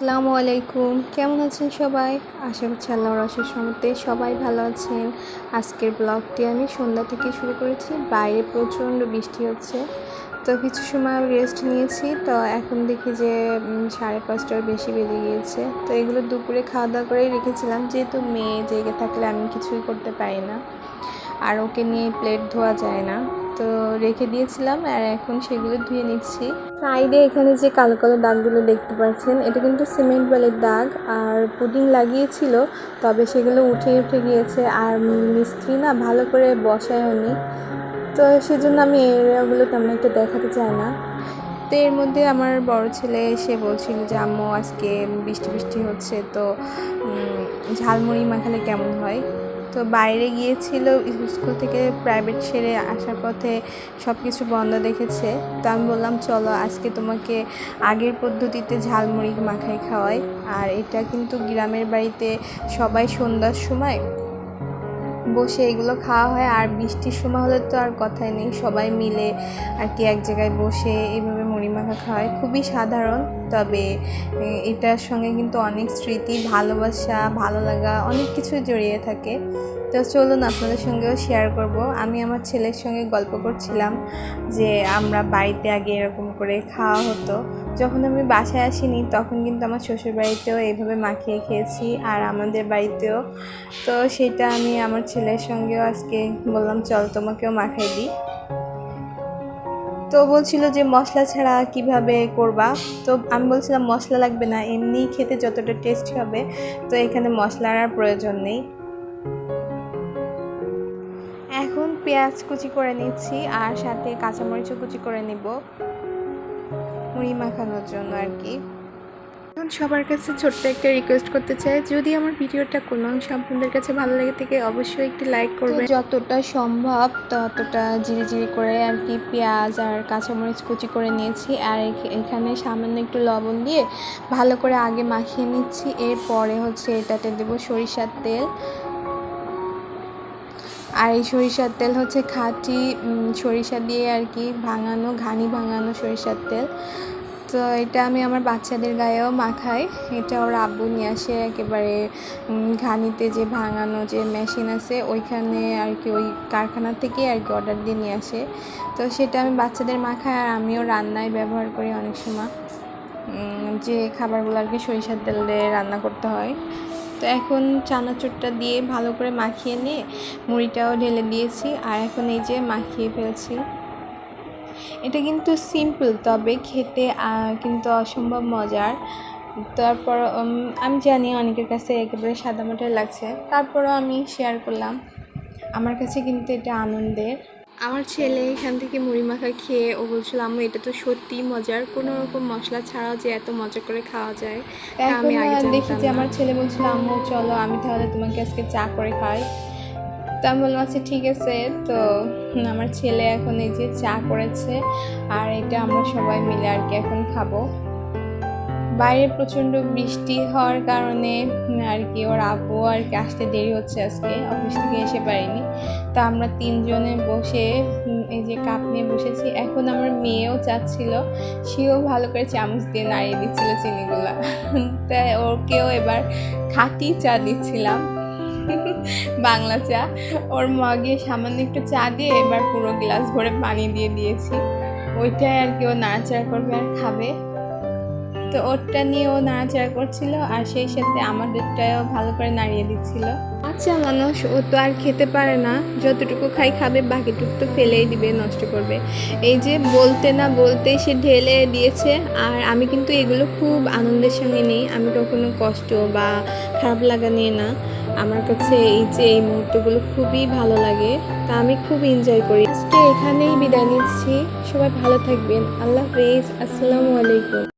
আসসালামু আলাইকুম। কেমন আছেন সবাই? আশা করছি আল্লাহর অশেষ সমতে সবাই ভালো আছেন। আজকের ব্লগটি আমি সন্ধ্যা থেকে শুরু করেছি। বাইরে প্রচণ্ড বৃষ্টি হচ্ছে। তো কিছু সময় রেস্ট নিয়েছি। তো এখন দেখি যে সাড়ে পাঁচটার বেশি বেজে গিয়েছে। তো এগুলো দুপুরে খাওয়া দাওয়া করেই রেখেছিলাম। যেহেতু মেয়ে জেগে থাকলে আমি কিছুই করতে পারি না। আর ওকে নিয়ে প্লেট ধোয়া যায় না। তো রেখে দিয়েছিলাম আর এখন সেগুলো ধুয়ে নিচ্ছি। সাইডে এখানে যে কালো কালো দাগগুলো দেখতে পাচ্ছেন, এটা কিন্তু সিমেন্ট বালির দাগ আর পুডিং লাগিয়েছিল, তবে সেগুলো উঠে উঠে গিয়েছে আর মিস্ত্রি না ভালো করে বসায় হয়নি তো সেজন্য আমি এরিয়াগুলো তেমন একটা দেখাতে চাই না। তো এর মধ্যে আমার বড় ছেলে এসে বলছিল যে, আম্মু, আজকে বৃষ্টি বৃষ্টি হচ্ছে, তো ঝালমুড়ি মাখালে কেমন হয়? তো বাইরে গিয়েছিল, স্কুল থেকে প্রাইভেট সেরে আসার পথে সব কিছু বন্ধ দেখেছে। তো আমি বললাম, চলো, আজকে তোমাকে আগের পদ্ধতিতে ঝালমুড়ি মাখাই খাওয়াই। আর এটা কিন্তু গ্রামের বাড়িতে সবাই সন্ধ্যার সময় বসে এগুলো খাওয়া হয়। আর বৃষ্টির সময় হলে তো আর কথাই নেই, সবাই মিলে আর কি এক জায়গায় বসে এইভাবে মুড়ি মাখা খাওয়ায়। খুবই সাধারণ। তবে এটার সঙ্গে কিন্তু অনেক স্মৃতি, ভালোবাসা, ভালো লাগা, অনেক কিছু জড়িয়ে থাকে। তো চলুন আপনাদের সঙ্গেও শেয়ার করব। আমি আমার ছেলের সঙ্গে গল্প করছিলাম যে আমরা বাড়িতে আগে এরকম করে খাওয়া হতো। যখন আমি বাসায় আসিনি, তখন কিন্তু আমার শ্বশুর বাড়িতেও এইভাবে মাখিয়ে খেয়েছি আর আমাদের বাড়িতেও। তো সেটা আমি আমার ছেলের সঙ্গেও আজকে বললাম, চল তোমাকেও মাখাই দিই। তো বলছিল যে মশলা ছাড়া কীভাবে করবা? তো আমি বলছিলাম, মশলা লাগবে না, এমনি খেতে যতটা টেস্ট হবে, তো এখানে মশলার আর প্রয়োজন নেই। এখন পেঁয়াজ কুচি করে নিচ্ছি, আর সাথে কাঁচামরিচও কুচি করে নিব। মুড়ি মাখানোর জন্য আর কি। এখন সবার কাছে ছোট্ট একটা রিকোয়েস্ট করতে চাই যদি আমার ভিডিওটা কোনো অংশ আপনাদের কাছে ভালো লেগে থাকে অবশ্যই একটি লাইক করবেন। যতটা সম্ভব ততটা জিরি জিরি করে আর কি পেঁয়াজ আর কাঁচামরিচ কুচি করে নিয়েছি। আর এখানে সামান্য একটু লবণ দিয়ে ভালো করে আগে মাখিয়ে নিচ্ছি। এরপরে হচ্ছে এটাতে দেবো সরিষার তেল। আর এই সরিষার তেল হচ্ছে খাঁটি সরিষা দিয়ে আর কি ভাঙানো ঘানি ভাঙানো সরিষার তেল। তো এটা আমি আমার বাচ্চাদের গায়েও মাখাই। এটা ওর আব্বু নিয়ে আসে একেবারে ঘানিতে যে ভাঙানো যে মেশিন আছে, ওইখানে আর কি ওই কারখানা থেকে আর কি অর্ডার দিয়ে নিয়ে আসে। তো সেটা আমি বাচ্চাদের মাখাই আর আমিও রান্নায় ব্যবহার করি অনেক সময়। যে খাবারগুলো আর কি সরিষার তেল দিয়ে রান্না করতে হয়। তো এখন চানাচুরটা দিয়ে ভালো করে মাখিয়ে নিয়ে মুড়িটাও ঢেলে দিয়েছি। আর এখন এই যে মাখিয়ে ফেলছি। এটা কিন্তু সিম্পল তবে খেতে কিন্তু অসম্ভব মজার। তারপর আমি জানি অনেকের কাছে একেবারে সাদামাটা লাগছে। তারপরও আমি শেয়ার করলাম। আমার কাছে কিন্তু এটা আনন্দের। আমার ছেলে এখান থেকে মুড়ি মাখা খেয়ে ও বলছিল আম্মু এটা তো সত্যিই মজার। কোনো রকম মশলা ছাড়াও যে এত মজা করে খাওয়া যায় আমি দেখি যে আমার ছেলে বলছিল আম্মু চলো আমি তাহলে তোমাকে আজকে চা করে খাই তো আমি বললাম আচ্ছা ঠিক আছে। তো আমার ছেলে এখন এই যে চা করেছে, আর এটা আমরা সবাই মিলে আর কি এখন খাব। বাইরে প্রচণ্ড বৃষ্টি হওয়ার কারণে আর কি ওর আব্বু আর কি আসতে দেরি হচ্ছে আজকে, অফিস থেকে এসে পারিনি। তো আমরা তিনজনে বসে এই যে কাপ নিয়ে বসেছি। এখন আমার মেয়েও চাচ্ছিল, সেও ভালো করে চামচ দিয়ে নাড়িয়ে দিচ্ছিল চিনিগুলা। তাই ওকেও এবার খাঁটি চা দিচ্ছিলাম। বাংলা চা। ওর মগে সামান্য একটু চা দিয়ে এবার পুরো গ্লাস ভরে পানি দিয়ে দিয়েছি। ওইটাই আর কি ও নাড়াচাড়া করবে আর খাবে। তো ওরটা নিয়ে ও নাড়াচাড়া করছিল আর সেই সাথে আমার আমাদেরটাও ভালো করে নাড়িয়ে দিচ্ছিল। আচ্ছা মানুষ, ও তো আর খেতে পারে না। যতটুকু খাই খাবে, বাকিটুকু তো ফেলেই দিবে, নষ্ট করবে। এই যে বলতে না বলতেই সে ঢেলে দিয়েছে। আর আমি কিন্তু এগুলো খুব আনন্দের সঙ্গে নিই। আমি কখনো কষ্ট বা খারাপ লাগা নিয়ে না। আমার কাছে এই যে এই মুহূর্তগুলো খুবই ভালো লাগে, তা আমি খুব এনজয় করি। আজকে এখানেই বিদায় নিচ্ছি। সবাই ভালো থাকবেন। আল্লাহ হাফিজ। আসসালামু আলাইকুম।